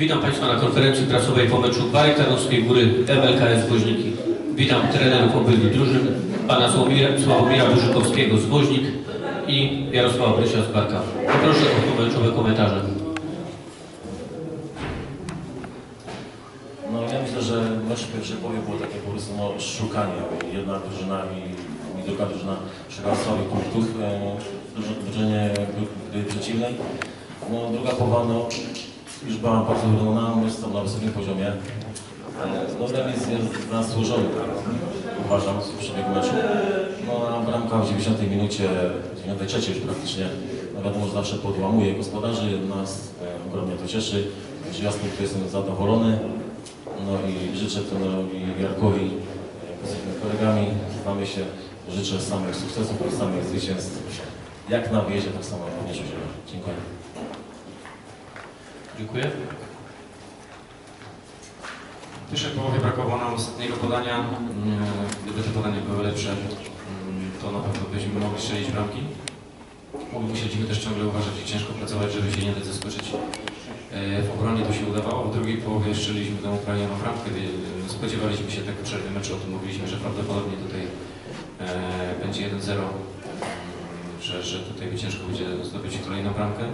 Witam Państwa na konferencji prasowej po meczu Tarnowskiej Góry MLKS Woźniki. Witam trenerów obydwu drużyn, pana Sławomira, Burzykowskiego z Woźnik i Jarosława Brysia z Barka. Poproszę o pomeczowe komentarze. No ja myślę, że mecz w pierwszej połowie było takie po prostu no, szukanie. Jedna drużyna i, i druga drużyna szukała swoich punktów e, w druży- drużynie gry przeciwnej. No druga połowa no, już była bardzo wyrównana, jest na wysokim poziomie. No remis jest zasłużony, uważam, w przebiegu meczu. No a bramka w 90 minucie, 93 już praktycznie, no wiadomo, że zawsze podłamuje gospodarzy, nas e, ogromnie to cieszy, że ja z tym jestem zadowolony. No i życzę trenerowi Jarkowi, innymi kolegami, znamy się, życzę samych sukcesów samych zwycięstw. Jak na wyjeździe, tak samo również u siebie. Dziękuję. W pierwszej połowie brakowało nam ostatniego podania. Mm, Gdyby te podania były lepsze, mm, to na pewno byśmy mogli strzelić bramki. Musieliśmy też ciągle uważać i ciężko pracować, żeby się nie dać zaskoczyć. E, W obronie to się udawało, w drugiej połowie strzeliliśmy tę uprawnioną bramkę. Wie- Spodziewaliśmy się tak w przerwie meczu, o tym mówiliśmy, że prawdopodobnie tutaj e, będzie 1-0, mm, że, że tutaj ciężko będzie zdobyć kolejną bramkę.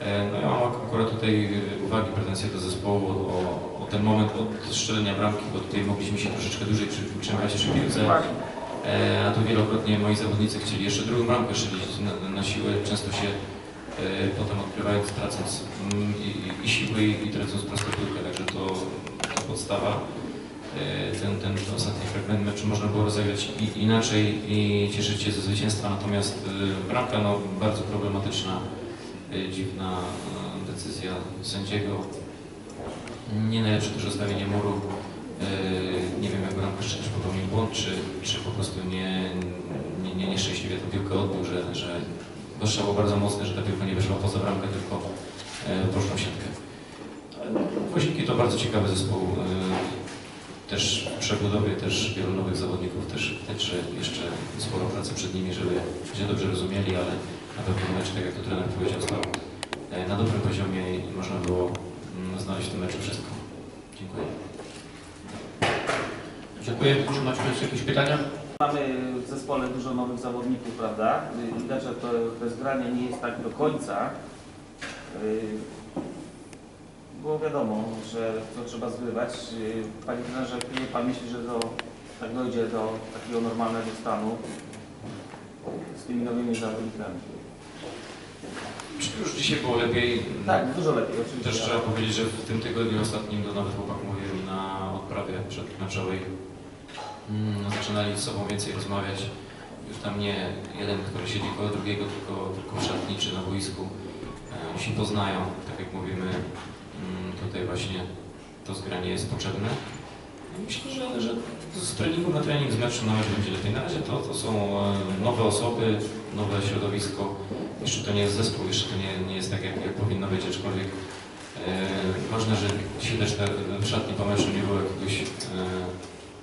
E, No ja mam ak- akurat tutaj e, uwagi, pretensje do zespołu o, o ten moment od strzelenia bramki, bo tutaj mogliśmy się troszeczkę dłużej przy- utrzymać przy piłce. E, A tu wielokrotnie moi zawodnicy chcieli jeszcze drugą bramkę strzelić na, na siłę, często się potem odkrywając, tracąc mm, i, i- siły i, i tracąc prostą piłkę, także to, to podstawa. Ten, ten ostatni fragment meczu można było rozegrać i, inaczej i cieszyć się ze zwycięstwa, natomiast bramka no, bardzo problematyczna, dziwna e, decyzja sędziego. Nie najlepsze też ustawienie muru. E, Nie wiem, jak bramkarz też popełnił błąd, czy, czy po prostu nie, nie, nie nieszczęśliwie tę piłkę odbył, że, że było bardzo mocne, że ta piłka nie wyszła poza bramkę, tylko w siatkę. Woźniki to bardzo ciekawy zespół. Też w przebudowie, też wielu nowych zawodników, też że jeszcze sporo pracy przed nimi, żeby się dobrze rozumieli, ale na pewno mecz, tak jak to trener powiedział, stał e, na dobrym poziomie i można było mm, znaleźć w tym meczu wszystko. Dziękuję. Dziękuję. Czy macie Państwo jakieś pytania? Mamy w zespole dużo nowych zawodników, prawda? Y, Widać, że to, to zgranie nie jest tak do końca. Y, Było wiadomo, że to trzeba zgrywać. Y, Panie trenerze, Pan myśli, że to tak dojdzie do takiego normalnego stanu z tymi nowymi zawodnikami? Już dzisiaj było lepiej? Tak, dużo lepiej oczywiście. Też trzeba powiedzieć, że w tym tygodniu ostatnim, to nawet chłopak mówił na odprawie przedmeczowej, mm, zaczynali z sobą więcej rozmawiać. Już tam nie jeden, który siedzi koło drugiego, tylko, tylko w szatni czy na boisku. E, Oni się poznają, tak jak mówimy, mm, tutaj właśnie to zgranie jest potrzebne. Myślę, że, że z treningu na trening, z meczu nawet będzie lepiej. Na razie to, to są e, nowe osoby, nowe środowisko. Jeszcze to nie jest zespół, jeszcze to nie, nie jest tak, jak, jak powinno być, aczkolwiek e, ważne, że te, w szatni po meczu nie było jakiegoś e,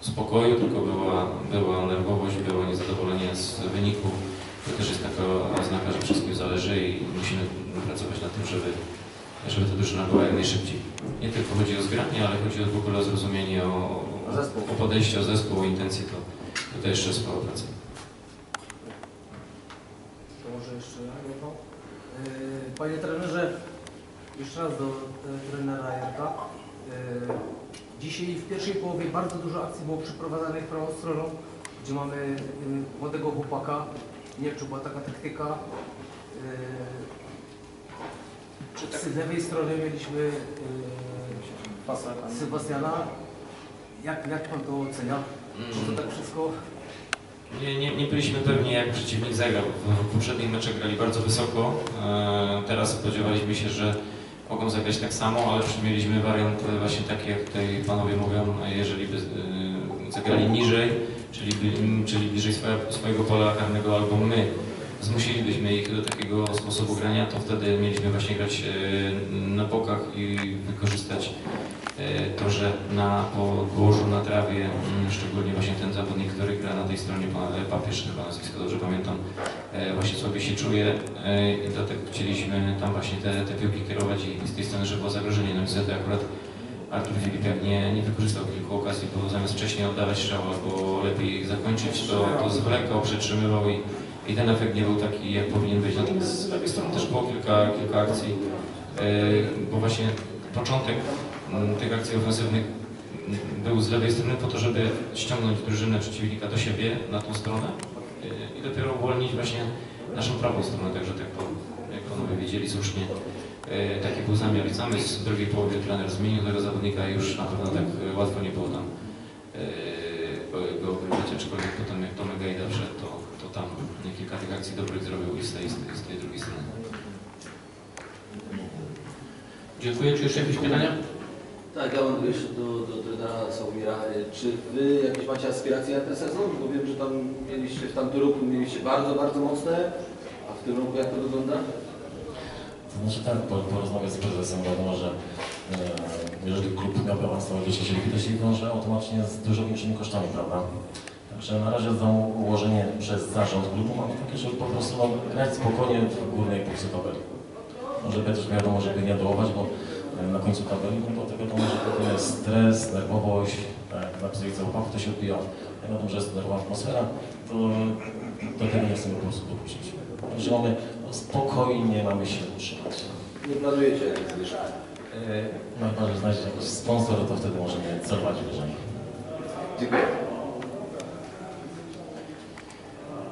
spokoju, tylko była, była nerwowość, było niezadowolenie z wyniku. To też jest taka oznaka, że wszystkim zależy i musimy pracować nad tym, żeby, żeby ta drużyna była jak najszybciej. Nie tylko chodzi o zgranie, ale chodzi w ogóle o zrozumienie, o, O podejście, o zespół, o intencje, to tutaj jeszcze sporo pracy. To może jeszcze? Yy, Panie trenerze, jeszcze raz do e, trenera Jarka. Yy, Dzisiaj w pierwszej połowie bardzo dużo akcji było przeprowadzanych prawą stroną, gdzie mamy yy, młodego chłopaka. Nie wiem, czy była taka taktyka. Yy, Z lewej strony mieliśmy yy. Sebastiana. Jak, jak pan to ocenia? Czy to tak wszystko Nie, nie, nie byliśmy pewni, jak przeciwnik zagrał. W, poprzednich meczach grali bardzo wysoko. E, teraz spodziewaliśmy się, że mogą zagrać tak samo, ale mieliśmy wariant właśnie taki, jak tutaj panowie mówią, jeżeli by e, zagrali niżej, czyli, czyli bliżej swoje, swojego pola karnego, albo my zmusilibyśmy ich do takiego sposobu grania, to wtedy mieliśmy właśnie grać e, na bokach i wykorzystać E, To, że na podłożu, na trawie, mm, szczególnie właśnie ten zawodnik, który gra na tej stronie, pan papież chyba nazwisko, dobrze pamiętam, e, właśnie sobie się czuje e, i dlatego chcieliśmy tam właśnie te, te piłki kierować i z tej strony, żeby było zagrożenie. No niestety akurat Artur Filip jak nie, nie wykorzystał kilku okazji, bo zamiast wcześniej oddawać strzał albo lepiej ich zakończyć, to, to zwlekał, przetrzymywał i, i ten efekt nie był taki, jak powinien być. Natomiast z lewej strony też było kilka, kilka akcji, e, bo właśnie początek tych akcji ofensywnych był z lewej strony po to, żeby ściągnąć drużynę przeciwnika do siebie na tą stronę e, i dopiero uwolnić właśnie naszą prawą stronę, także tak po, jak panowie wiedzieli słusznie, e, taki był zamiar i zamysł. W drugiej połowie trener zmienił tego zawodnika i już na pewno tak łatwo nie było tam go- wybrać, aczkolwiek potem jak Tomek Gajda wszedł, to, kilka tych akcji dobrych zrobił i z tej, z tej, z tej drugiej strony. Dziękuję. Czy jeszcze jakieś pytania? Tak, ja mam jeszcze do, do trenera Sławomira. E, Czy wy jakieś macie aspiracje na ten sezon? Bo wiem, że tam mieliście w tamtym roku mieliście bardzo, bardzo mocne, a w tym roku jak to wygląda? To znaczy tak, po, porozmawiać z prezesem, wiadomo, że e, jeżeli klub miał awansować do trzeciej ligi, to się wiąże automatycznie z dużo większymi kosztami, prawda? Także na razie za ułożenie przez zarząd klubu mamy takie, żeby po prostu no, grać spokojnie w górnej półce tabeli. Może też wiadomo, żeby nie dołować, bo e, na końcu tabeli, no bo to wiadomo, że potem jest stres, nerwowość, tak, na psychice chłopaków to się odbija. Ja wiadomo, że jest nerwowa atmosfera, to do tego nie chcemy po prostu dopuścić. Także mamy no, spokojnie mamy się utrzymać. Nie planujecie zwyżki? Yy, Najbardziej znaleźć jakiś sponsor, to wtedy możemy celować wyżej. Dziękuję.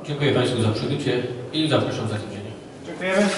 Dziękuję Państwu za przybycie i zapraszam za tydzień. Dziękujemy.